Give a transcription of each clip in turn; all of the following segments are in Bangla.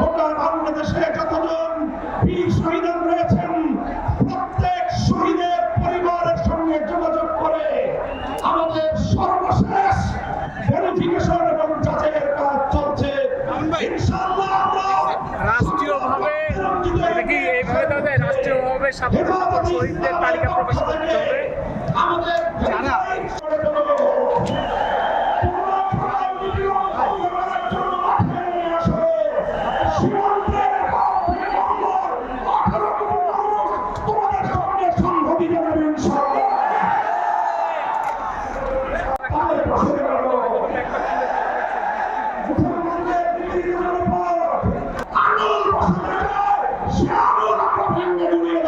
গোটা বাংলাদেশে যতজন বীর রয়েছেন প্রত্যেক শহীদের পরিবারের সঙ্গে যোগাযোগ করে আমাদের সর্বশেষ ভেরিফিকেশন এবং যাচাইয়ের কাজ চলছে। ইনশাআল্লাহ আমরা রাষ্ট্রীয়ভাবে এটা কি এইভাবে যায় রাষ্ট্রীয়ভাবে সাধারণত শহীদদের তালিকা প্রকাশ করতে হবে?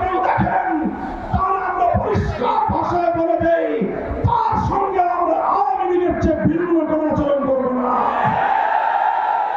কেউ দেখেন তাহলে আমরা পরিষ্কার ভাষায় বলে দেই তার সঙ্গে আমরা আওয়ামী লীগের চেয়ে ভিন্ন